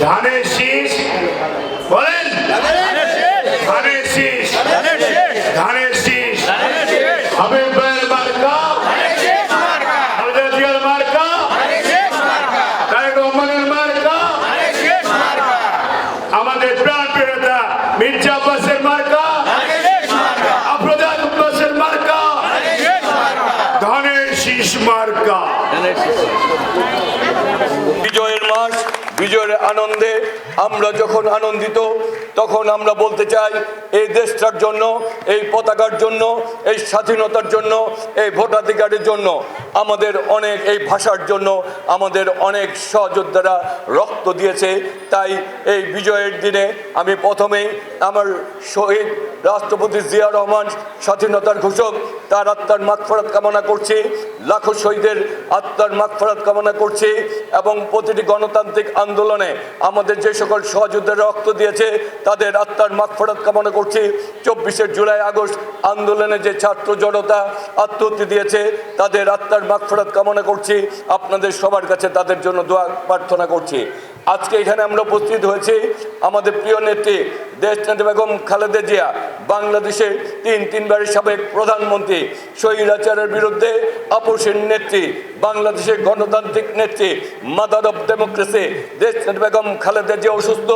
ধানের শীষ বলেন ধানের শীষ ধানের শীষ হাবিব ভাইয়ের মার্কা খালেদা জিয়ার মার্কা তারেক রহমানের মার্কা আমাদের প্রাণ প্রিয়তা মির্জা আব্বাসের মার্কা আফরোজা আব্বাসের মার্কা ধানের শীষ মার্কা বিজয়ের মাস বিজয়ের আনন্দে আমরা যখন আনন্দিত, তখন আমরা বলতে চাই, এই দেশটার জন্য, এই পতাকার জন্য, এই স্বাধীনতার জন্য, এই ভোটাধিকারের জন্য। আমাদের অনেক এই ভাষার জন্য আমাদের অনেক সহযোদ্ধারা রক্ত দিয়েছে। তাই এই বিজয়ের দিনে আমি প্রথমেই আমার শহীদ রাষ্ট্রপতি জিয়া রহমান স্বাধীনতার ঘোষক, তার আত্মার মাগফরাত কামনা করছি, লাখো শহীদের আত্মার মাগফরাত কামনা করছি এবং প্রতিটি গণতান্ত্রিক আন্দোলনে আমাদের যে সকল সহযোদ্ধারা রক্ত দিয়েছে, তাদের আত্মার মাগফরাত কামনা করছি। চব্বিশে জুলাই আগস্ট আন্দোলনে যে ছাত্র জনতা আত্মহত্যা দিয়েছে, তাদের আত্মার মাগফরাত কামনা করছি। আপনাদের সবার কাছে তাদের জন্য দোয়া প্রার্থনা করছি। আজকে এখানে আমরা উপস্থিত হয়েছি আমাদের প্রিয় নেত্রী দেশ নেত্রী বেগম খালেদা জিয়া বাংলাদেশের তিন, তিনবারের সাবেক প্রধানমন্ত্রী, স্বৈরাচারের বিরুদ্ধে আপোষের নেত্রী, বাংলাদেশের গণতান্ত্রিক নেত্রী মাদার অফ ডেমোক্রেসি দেশ নেত্রী বেগম খালেদা জিয়া অসুস্থ,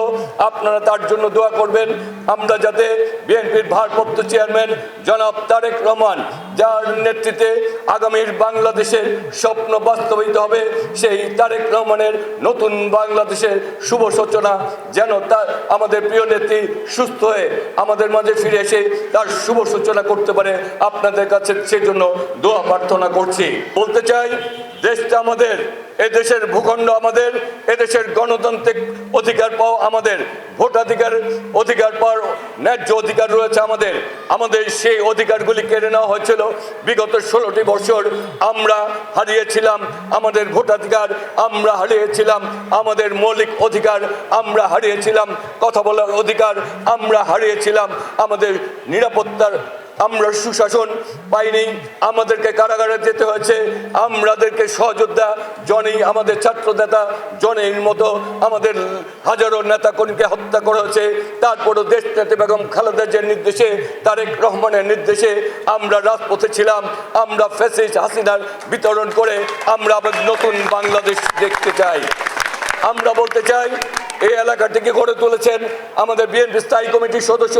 আপনারা তার জন্য দোয়া করবেন। আমরা যাতে বিএনপির ভারপ্রাপ্ত চেয়ারম্যান জনাব তারেক রহমান, যার নেতৃত্বে আগামীর বাংলাদেশের স্বপ্ন বাস্তবায়িত হবে, সেই তারেক রহমানের নতুন বাংলাদেশের শুভ সূচনা যেন তার, আমাদের প্রিয় নেত্রী সুস্থ হয়ে আমাদের মাঝে ফিরে এসে তার শুভ সূচনা করতে পারে আপনাদের কাছে। সেজন্য দোয়া প্রার্থনা করছি। বলতে চাই, দেশটা আমাদের এদেশের ভূখণ্ড আমাদের, এদেশের গণতান্ত্রিক অধিকার পাওয়া আমাদের, ভোটাধিকার অধিকার পাওয়ার ন্যায্য অধিকার রয়েছে আমাদের। আমাদের সেই অধিকারগুলি কেড়ে নেওয়া হয়েছিল। বিগত ষোলোটি বছর আমরা হারিয়েছিলাম আমাদের ভোটাধিকার, আমরা হারিয়েছিলাম আমাদের মৌলিক অধিকার, আমরা হারিয়েছিলাম কথা বলার অধিকার, আমরা হারিয়েছিলাম আমাদের নিরাপত্তার, আমরা সুশাসন পাইনি। আমাদেরকে কারাগারে যেতে হয়েছে। আমাদেরকে সহযোদ্ধা জনেই আমাদের ছাত্র নেতা জনের মতো, আমাদের হাজারো নেতা কর্মীকে হত্যা করা হয়েছে। তারপরও দেশ নেতা বেগম খালেদা জিয়ার নির্দেশে, তারেক রহমানের নির্দেশে আমরা রাজপথে ছিলাম, আমরা ফেসিস হাসিনার বিতরণ করে আমরা আবার নতুন বাংলাদেশ দেখতে চাই। আমরা বলতে চাই এই এলাকাটিকে গড়ে তুলেছেন আমাদের বিএনপি স্থায়ী কমিটির সদস্য,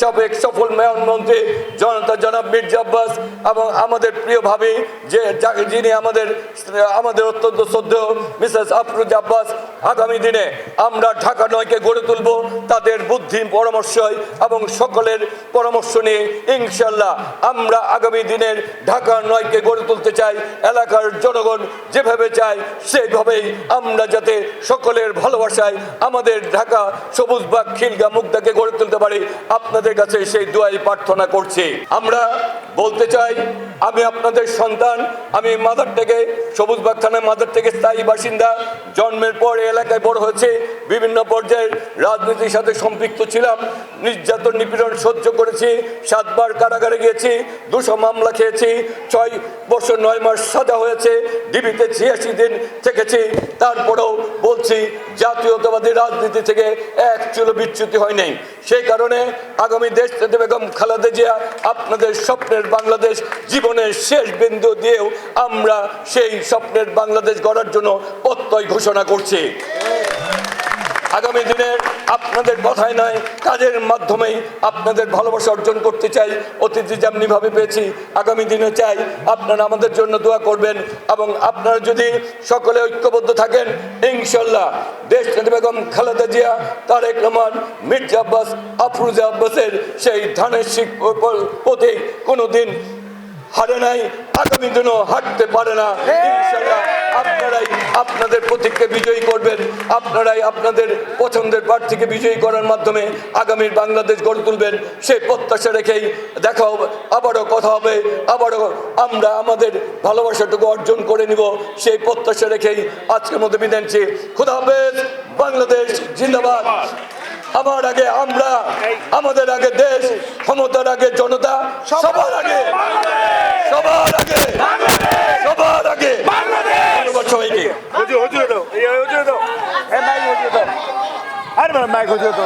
সাবেক সফল মেয়র মন্ত্রী জনতা জনাব মির্জা আব্বাস এবং আমাদের প্রিয় ভাবি যে যিনি আমাদের আমাদের অত্যন্ত শ্রদ্ধেয় মিসেস আফরুজ আব্বাস আগামী দিনে আমরা ঢাকা নয়কে গড়ে তুলব। তাদের বুদ্ধি পরামর্শই এবং সকলের পরামর্শ নিয়ে ইনশাল্লাহ আমরা আগামী দিনের ঢাকা নয়কে গড়ে তুলতে চাই। এলাকার জনগণ যেভাবে চায় সেভাবেই আমরা যাতে সকলের ভালোবাসায় আমাদের ঢাকা সবুজবাগ খিলগা মুগদাকে গড়ে তুলতে পারি। আপনাদের কাছে সেই দোয়াই প্রার্থনা করছি। আমরা বলতে চাই, আমি আপনাদের সন্তান, আমি মাদার থেকে সবুজবাগ থানার মাদার থেকে স্থায়ী বাসিন্দা। জন্মের পর এলাকায় বড় হয়েছে, বিভিন্ন পর্যায়ের রাজনীতির সাথে সম্পৃক্ত ছিলাম, নির্যাতন, নিপীড়ন সহ্য করেছি, সাতবার কারাগারে গিয়েছি, দুশো মামলা খেয়েছি, ছয় বছর নয় মাস সাজা হয়েছে, ডিবিতে ছিয়াশি দিন থেকেছি, তারপরেও বলছি, জাতীয়তাবাদী রাজনীতি থেকে এক চুলো বিচ্যুতি হয় নাই। সেই কারণে আগামী দেশ বেগম খালেদা জিয়া আপনাদের স্বপ্নের বাংলাদেশ জীবনের শেষ বিন্দু দিয়েও আমরা সেই স্বপ্নের বাংলাদেশ গড়ার জন্য প্রত্যয় ঘোষণা করছি। আগামী দিনের আপনাদের কথায় নয়, কাজের মাধ্যমেই আপনাদের ভালোবাসা অর্জন করতে চাই। অতিথি যেমনিভাবে পেয়েছি, আগামী দিনে চাই আপনারা আমাদের জন্য দোয়া করবেন এবং আপনারা যদি সকলে ঐক্যবদ্ধ থাকেন, ইনশাল্লাহ দেশ বেগম খালেদা জিয়া, তারেক রহমান, মির্জা আব্বাস, আফরুজা আব্বাসের সেই ধানের শিখ প্রতি কোনোদিন হারে নাই, আগামী দিনও হাঁটতে পারে না। আপনারাই আপনাদের প্রতীককে বিজয়ী করবেন। আপনারাই আপনাদের পছন্দের প্রার্থীকে বিজয়ী করার মাধ্যমে আগামীর বাংলাদেশ গড়ে তুলবেন। সেই প্রত্যাশা রেখেই দেখা হবে আবারও কথা হবে, আবারও আমরা আমাদের ভালোবাসাটুকু অর্জন করে নিব। সেই প্রত্যাশা রেখেই আজকের মধ্যে বিদায় খুদা হাফেজ, বাংলাদেশ, জিন্দাবাদ। আমার আগে আমরা আমাদের আগে দেশ ক্ষমতার আগে জনতা সবার আগে সবার আগে সবার আগে। সবাইকে। দাও মাইক হচ্ছে তো